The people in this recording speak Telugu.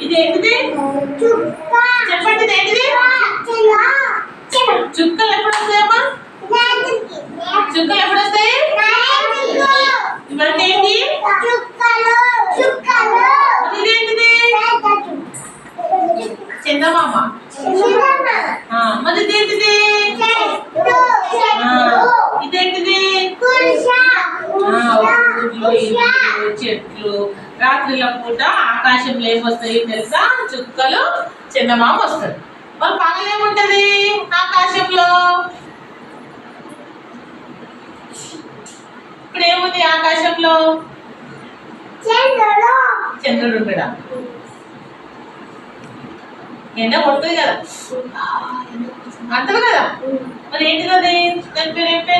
ఇది ఏంటిది? చెప్పండి ఇది ఏంటిది? చుక్కలు ఎప్పుడు వస్తాయమ్మా? చుక్కలు ఎప్పుడు వస్తాయి? ఇవన్నీ ఏంటి? ఇదేంటిది చందమామ. మరి ఇదేంటిది ఆ, ఇదేంటిది ఆ, ఇల్లు, చెట్లు రాత్రిల పూట ఆకాశంలో ఏమొస్తాయి తెలుసా? చుక్కలు చందమామ వస్తుంది. మరి పగలేముంటది ఆకాశంలో? ఇప్పుడు ఏముంది ఆకాశంలో? చంద్రుడు. ఉంటాడా ఎండ కొడుతుంది కదా. అంటారు కదా మరి ఏంటిది అది? దాని పేరు ఏం పేరు?